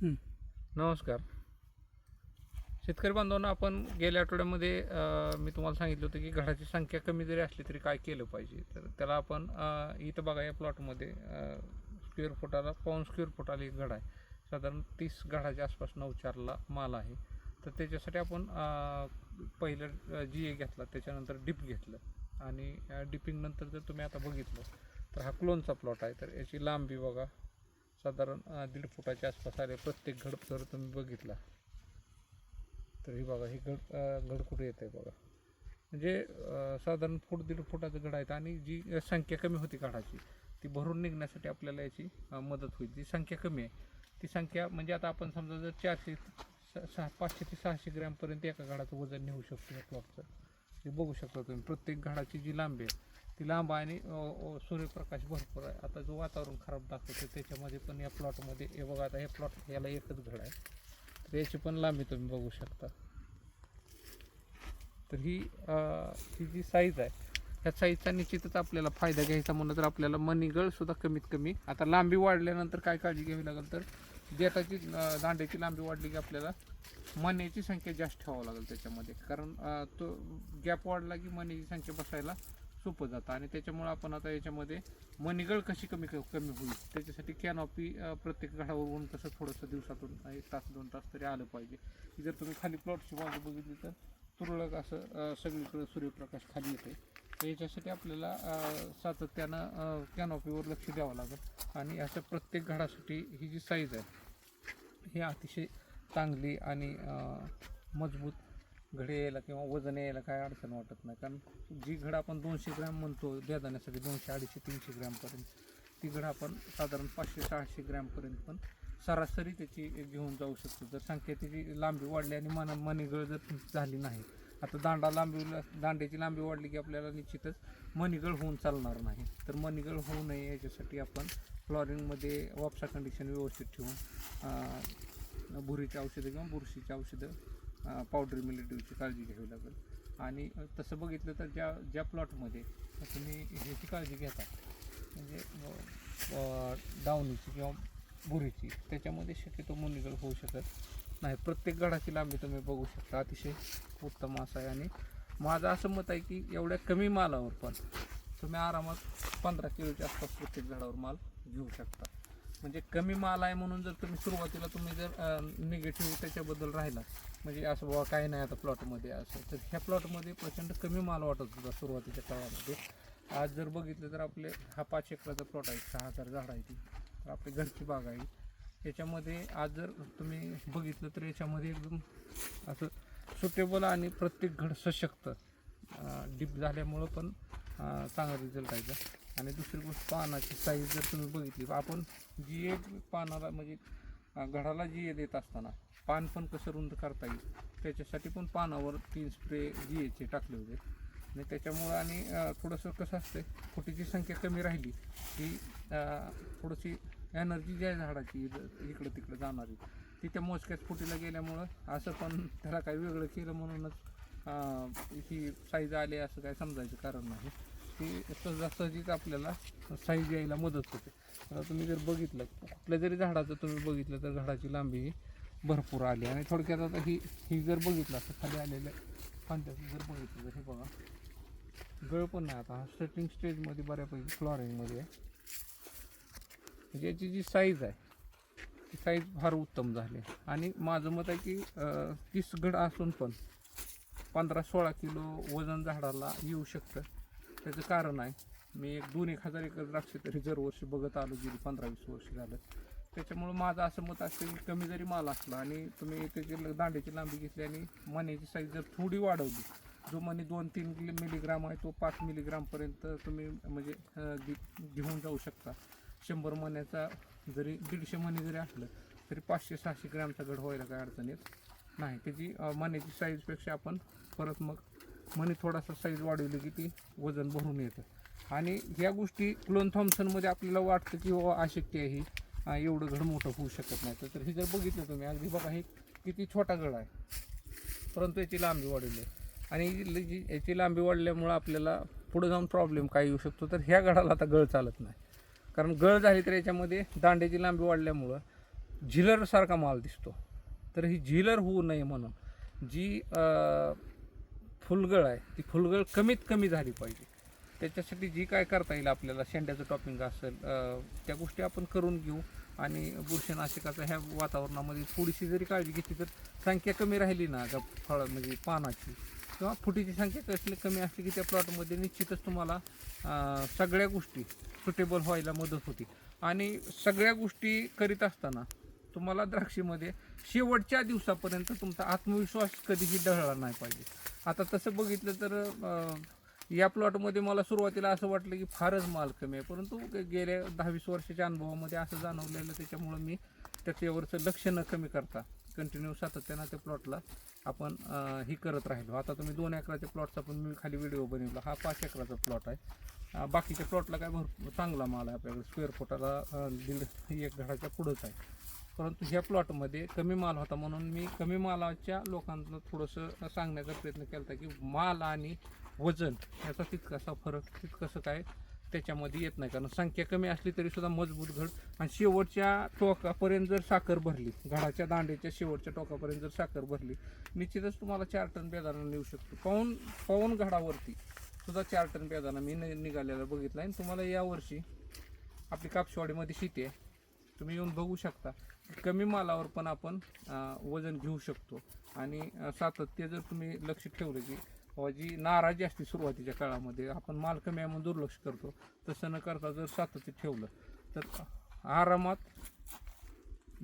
नमस्कार. शेतकरी बांधवांना आपण गेल्या आठवड्यामध्ये मी तुम्हाला सांगितलं होतं की घडाची संख्या कमी जरी असली तरी काय केलं पाहिजे? तर त्याला आपण इथं बघा या प्लॉटमध्ये स्क्वेअर फुटाला पाऊन स्क्वेअर फुटाला एक घड आहे. साधारण तीस घडाच्या आसपास नऊचारला माल आहे. तर त्याच्यासाठी आपण पहिलं जी ए घेतला त्याच्यानंतर डिप घेतलं. आणि डिपिंगनंतर जर तुम्ही आता बघितलं तर हा क्लोनचा प्लॉट आहे. तर याची लांबी बघा. साधारण दीड फुटाच्या आसपास आले. प्रत्येक घड जर तुम्ही बघितला तर ही बघा ही घड घड कुठे येत आहे बघा. म्हणजे साधारण फूट दीड फुटाचं घड आहेत आणि जी संख्या कमी होती घडाची ती भरून निघण्यासाठी आपल्याला याची मदत होईल. जी संख्या कमी आहे ती संख्या म्हणजे आता आपण समजा जर चारशे स- सहा पाचशे ते सहाशे ग्रॅमपर्यंत एका घडाचं वजन नेऊ शकतो या हे बघू शकता तुम्ही प्रत्येक घडाची जी लांबी आहे ती लांब आणि सूर्यप्रकाश भरपूर आहे. आता जो वातावरण खराब दाखवतो त्याच्यामध्ये पण या प्लॉटमध्ये हे बघा आता हे प्लॉट याला एकच घड आहे. तर याची पण लांबी तुम्ही बघू शकता. तर ही ही जी साईज आहे ह्या साईजचा निश्चितच आपल्याला फायदा घ्यायचा म्हणलं तर आपल्याला मनीगळसुद्धा कमीत कमी आता लांबी वाढल्यानंतर काय काळजी घ्यावी लागेल तर देठाची दांड्याची लांबी वाढली की आपल्याला मण्याची संख्या जास्त ठेवावं लागेल त्याच्यामध्ये. कारण तो गॅप वाढला की मण्याची संख्या बसायला सोपं जातं. आणि त्याच्यामुळे आपण आता याच्यामध्ये मणिगळ कशी कमी कमी होईल? त्याच्यासाठी कॅनॉपी प्रत्येक घडावरून कसं थोडंसं दिवसातून एक तास दोन तास तरी आलं पाहिजे. जर तुम्ही खाली प्लॉटची बाजू बघितली तर तुरळक असं सगळीकडे सूर्यप्रकाश खाली येते तर याच्यासाठी आपल्याला सातत्यानं कॅनॉपीवर लक्ष द्यावं लागेल. आणि अशा प्रत्येक घडासाठी ही जी साईज आहे ही अतिशय चांगली आणि मजबूत घडे यायला किंवा वजन यायला काय अडचण वाटत नाही. कारण जी घड आपण दोनशे ग्रॅम म्हणतो देदाण्यासाठी दोनशे अडीचशे तीनशे ग्रॅमपर्यंत ती घड आपण साधारण पाचशे सहाशे ग्रॅमपर्यंत पण सरासरी त्याची घेऊन जाऊ शकतो. जर संख्या त्याची लांबी वाढली आणि मन मणीगळ जर झाली नाही आता दांडा लांबी दांड्याची लांबी वाढली की आपल्याला निश्चितच मणीगळ होऊन चालणार नाही. तर मणीगळ होऊ नये याच्यासाठी आपण फ्लॉरिंगमध्ये वापसा कंडिशन व्यवस्थित ठेवून भुरीची औषधं किंवा बुरशीची औषधं पावडर मिलिटिव्हची काळजी घ्यावी लागेल. आणि तसं बघितलं तर ज्या ज्या प्लॉटमध्ये तुम्ही ह्याची काळजी घेता म्हणजे डावणीची किंवा भुरीची त्याच्यामध्ये शक्यतो मुनिगल होऊ शकत नाही. प्रत्येक गडाची लांबी तुम्ही बघू शकता. अतिशय उत्तम असं आहे. आणि माझं असं मत आहे की एवढ्या कमी मालावर पण तुम्ही आरामात पंधरा किलोच्या आसपास प्रत्येक झाडावर माल घेऊ शकता. म्हणजे कमी माल आहे म्हणून जर तुम्ही सुरुवातीला तुम्ही जर निगेटिव्ह त्याच्याबद्दल राहिला म्हणजे असं बाबा काही नाही आता प्लॉटमध्ये असं तर ह्या प्लॉटमध्ये प्रचंड कमी माल वाटत होता सुरुवातीच्या काळामध्ये. आज जर बघितलं तर आपले हा पाच एकराचा प्लॉट आहे सहा हजार झाड आहे ती तर आपली घरची बाग आहे. याच्यामध्ये आज जर तुम्ही बघितलं तर याच्यामध्ये एकदम असं सुटेबल आणि प्रत्येक घड सशक्त डीप झाल्यामुळं पण चांगला रिझल्ट आहे. आणि दुसरी गोष्ट पानाची साईज जर तुम्ही बघितली आपण जी एक पानाला म्हणजे घडाला जी देत असताना पान पण कसं रुंद करता येईल त्याच्यासाठी पण पानावर तीन स्प्रे जी एचे टाकले होते. आणि त्याच्यामुळं आणि थोडंसं कसं असतं फुटीची संख्या कमी राहिली की थोडीशी एनर्जी जी आहे झाडाची इकडं तिकडं जाणारी ती त्या मोजक्याच फुटीला गेल्यामुळं असं पण त्याला काही वेगळं केलं म्हणूनच ही साईज आली असं काही समजायचं कारण नाही. ती सहजासहजीच आपल्याला साईज यायला मदत होते. आता तुम्ही जर बघितलं कुठल्या जरी झाडाचं तुम्ही बघितलं तर झाडाची लांबी ही भरपूर आली. आणि थोडक्यात आता ही ही जर बघितलं असं खाली आलेलं फांद्याचं जर बघितलं तर हे बघा गळ पण नाही आता. हा सेटिंग स्टेजमध्ये बऱ्यापैकी फ्लॉरिंगमध्ये आहे. म्हणजे याची जी साईज आहे ती साईज फार उत्तम झाली. आणि माझं मत आहे की तीस गड असून पण पंधरा सोळा किलो वजन झाडाला येऊ शकतं. त्याचं कारण आहे मी एक दोन एक हजार एकर द्राक्ष तरी दर वर्षी बघत आलो गेली पंधरा वीस वर्ष झालं. त्याच्यामुळं माझं असं मत असतं की कमी जरी माल असला आणि तुम्ही त्याची ल- दांड्याची लांबी घेतली आणि मण्याची साईज जर थोडी वाढवली जो मनी दोन तीन मिलीग्राम आहे तो पाच मिलीग्रामपर्यंत तुम्ही म्हणजे घेऊन जाऊ शकता. शंभर मण्याचा जरी दीडशे मणी जरी असलं तरी पाचशे सहाशे ग्रॅमचा गड व्हायला काय अडचण येत नाही. त्याची मण्याची साईजपेक्षा आपण परत मग म्हणे थोडासा साईज वाढवली की ती वजन भरून येतं. आणि ह्या गोष्टी क्लोन थॉम्सनमध्ये आपल्याला वाटतं की बाबा अशक्य आहे ही. एवढं घड मोठं होऊ शकत नाही. तर- हे जर बघितलं तुम्ही अगदी बघा हे किती छोटा गड आहे. परंतु याची लांबी वाढवली. आहे आणि जी- याची लांबी वाढल्यामुळं आपल्याला पुढे जाऊन प्रॉब्लेम काय येऊ शकतो? तर ह्या गडाला आता गळ चालत नाही. कारण गळ झाली तर याच्यामध्ये दांड्याची लांबी वाढल्यामुळं झिलरसारखा माल दिसतो. तर ही झिलर होऊ नये म्हणून. जी फुलगळ आहे ती फुलगळ कमीत कमी झाली पाहिजे. त्याच्यासाठी जी काय करता येईल आपल्याला शेंड्याचं टॉपिंग असेल त्या गोष्टी आपण करून घेऊ. आणि बुरशीनाशकाचं ह्या वातावरणामध्ये थोडीशी जरी काळजी घेतली तर संख्या कमी राहिली ना आता फळ म्हणजे पानाची. किंवा फुटीची संख्या कसली कमी असली की त्या प्लॉटमध्ये निश्चितच तुम्हाला सगळ्या गोष्टी सुटेबल व्हायला मदत होती. आणि सगळ्या गोष्टी करीत असताना तुम्हाला द्राक्षीमध्ये शेवटच्या दिवसापर्यंत तुमचा आत्मविश्वास कधीही ढळला नाही पाहिजे. आता तसं बघितलं तर या प्लॉटमध्ये मला सुरुवातीला असं वाटलं की फारच माल कमी आहे. परंतु गेल्या दहावीस वर्षाच्या अनुभवामध्ये असं जाणवलेलं त्याच्यामुळं मी त्याच्यावरचं लक्ष न कमी करता कंटिन्यू सातत्यानं त्या प्लॉटला आपण ही करत राहिलो. आता तुम्ही दोन एकराच्या प्लॉटचा पण मी खाली व्हिडिओ बनवला. हा पाच एकराचा प्लॉट आहे. बाकीच्या प्लॉटला काय भरपूर चांगला माल आहे आपल्याकडे. स्क्वेअर फुटाला दीड एक घराच्या पुढंच आहे. परंतु ह्या प्लॉटमध्ये कमी माल होता म्हणून मी कमी मालाच्या लोकांना थोडंसं सांगण्याचा प्रयत्न केला होता की माल आणि वजन याचा तितकासा फरक तितकंसं काय त्याच्यामध्ये येत नाही. कारण संख्या कमी असली तरी सुद्धा मजबूत घड. आणि शेवटच्या टोकापर्यंत जर साखर भरली घडाच्या दांडेच्या शेवटच्या टोकापर्यंत जर साखर भरली निश्चितच तुम्हाला चार टन बेदाना नेऊ शकतो. पाऊन पाऊन घडावरती सुद्धा चार टन बेदाना मी निघालेला बघितला आणि तुम्हाला यावर्षी आपली कापशेवाडीमध्ये शेती आहे. तुम्ही येऊन बघू शकता. कमी मालावर पण आपण वजन घेऊ शकतो. आणि सातत्य जर तुम्ही लक्ष ठेवलं की जी नाराजी असते सुरुवातीच्या काळामध्ये आपण माल कमी आहे म्हणून दुर्लक्ष करतो. तसं न करता जर सातत्य ठेवलं तर आरामात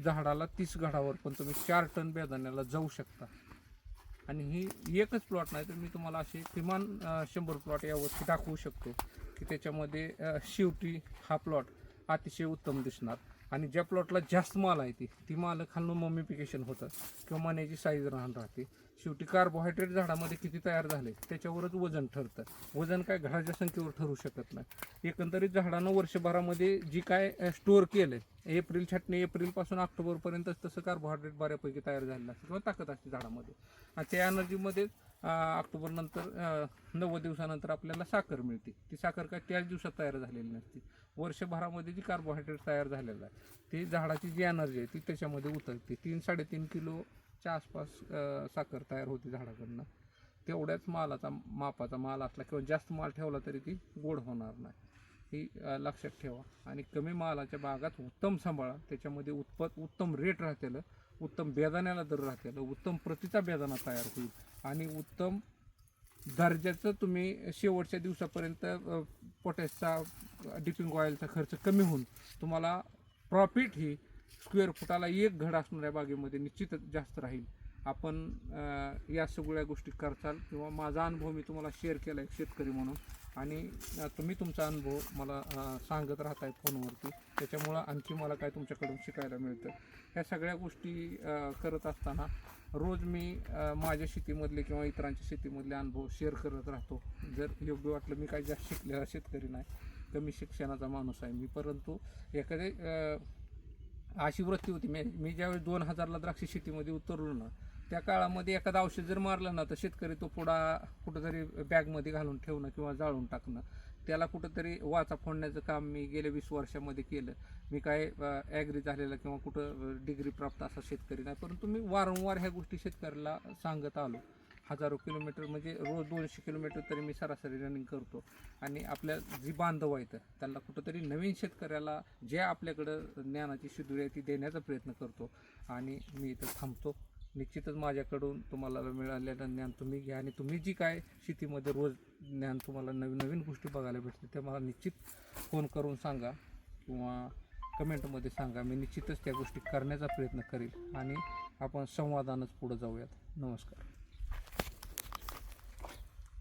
झाडाला तीस गडावर पण तुम्ही चार टन बेदाण्याला जाऊ शकता. आणि ही एकच प्लॉट नाही तर मी तुम्हाला असे किमान शंभर प्लॉट यावरती दाखवू शकतो. की त्याच्यामध्ये शेवटी हा प्लॉट अतिशय उत्तम दिसणार. आणि ज्या प्लॉटला जास्त माल आहे ती ती माल खालून मम्मीफिकेशन होतं किंवा मण्याची साईज राहून राहते. शेवटी कार्बोहायड्रेट झाडामध्ये किती तयार झाले त्याच्यावरच वजन ठरतं. वजन काय घराच्या संख्येवर ठरू शकत नाही. एकंदरीत झाडानं वर्षभरामध्ये जी काय स्टोअर केलं आहे एप्रिल छाटणी एप्रिलपासून ऑक्टोबरपर्यंत तसं कार्बोहायड्रेट बऱ्यापैकी तयार झालेलं असतं किंवा ताकद असते झाडामध्ये. आणि त्या एनर्जीमध्येच ऑक्टोबरनंतर नव्वद दिवसानंतर आपल्याला साखर मिळते. ती साखर काय त्याच दिवसात तयार झालेली नसते. वर्षभरामध्ये जी कार्बोहायड्रेट तयार झालेलं आहे ती झाडाची जी एनर्जी आहे ती त्याच्यामध्ये उतरते. तीन साडेतीन किलोच्या आसपास साखर तयार होते झाडाकडनं. तेवढ्याच मालाचा मापाचा माल असला किंवा जास्त माल ठेवला तरी ती गोड होणार नाही. ही लक्षात ठेवा. आणि कमी मालाच्या बागात उत्तम सांभाळा. त्याच्यामध्ये उत्पत उत्तम रेट राहतेलं. उत्तम बेदाण्याला दर राहतील उत्तम प्रतीचा बेदाना तयार होईल. आणि उत्तम दर्जाचं तुम्ही शेवटच्या दिवसापर्यंत पोटॅशचा डिपिंग ऑइलचा खर्च कमी होऊन तुम्हाला प्रॉफिट ही स्क्वेअर फुटाला एक घड असणाऱ्या बागेमध्ये निश्चितच जास्त राहील. आपण या सगळ्या गोष्टी करताल किंवा माझा अनुभव मी तुम्हाला शेअर केला आहे शेतकरी म्हणून. आणि तुम्ही तुमचा अनुभव मला सांगत सांगत राहताय फोनवरती. त्याच्यामुळं आणखी मला काय तुमच्याकडून शिकायला मिळतं. ह्या सगळ्या गोष्टी करत असताना रोज मी माझ्या शेतीमधले किंवा इतरांच्या शेतीमधले अनुभव शेअर करत राहतो. जर योग्य वाटलं मी काय जास्त शिकलेला शेतकरी नाही कमी शिक्षणाचा माणूस आहे मी. परंतु एखादे अशी वृत्ती होती. मी मी ज्यावेळेस दोन हजारला द्राक्ष शेतीमध्ये उतरलो ना त्या काळामध्ये एखादं औषध जर मारलं ना तर शेतकरी तो पुढा कुठंतरी बॅगमध्ये घालून ठेवणं किंवा जाळून टाकणं. त्याला कुठंतरी वाचा फोडण्याचं काम मी गेल्या वीस वर्षामध्ये केलं. मी काय ॲग्री झालेला किंवा कुठं डिग्री प्राप्त असा शेतकरी नाही. परंतु मी वारंवार ह्या गोष्टी शेतकऱ्याला सांगत आलो. हजारो किलोमीटर म्हणजे रोज दोनशे किलोमीटर तरी मी सरासरी रनिंग करतो. आणि आपल्या जी बांधव आहेत त्यांना कुठंतरी नवीन शेतकऱ्याला जे आपल्याकडं ज्ञानाची शिदुरी आहे ती देण्याचा प्रयत्न करतो. आणि मी इथं थांबतो. निश्चितच माझ्याकडून तुम्हाला मिळालेलं ज्ञान तुम्ही घ्या आणि तुम्ही जी काय शेतीमध्ये रोज ज्ञान तुम्हाला नवीन नवीन गोष्टी बघायला भेटते ते मला निश्चित फोन करून सांगा किंवा कमेंटमध्ये सांगा. मी निश्चितच त्या गोष्टी करण्याचा प्रयत्न करेल आणि आपण संवादानच पुढे जाऊयात. नमस्कार.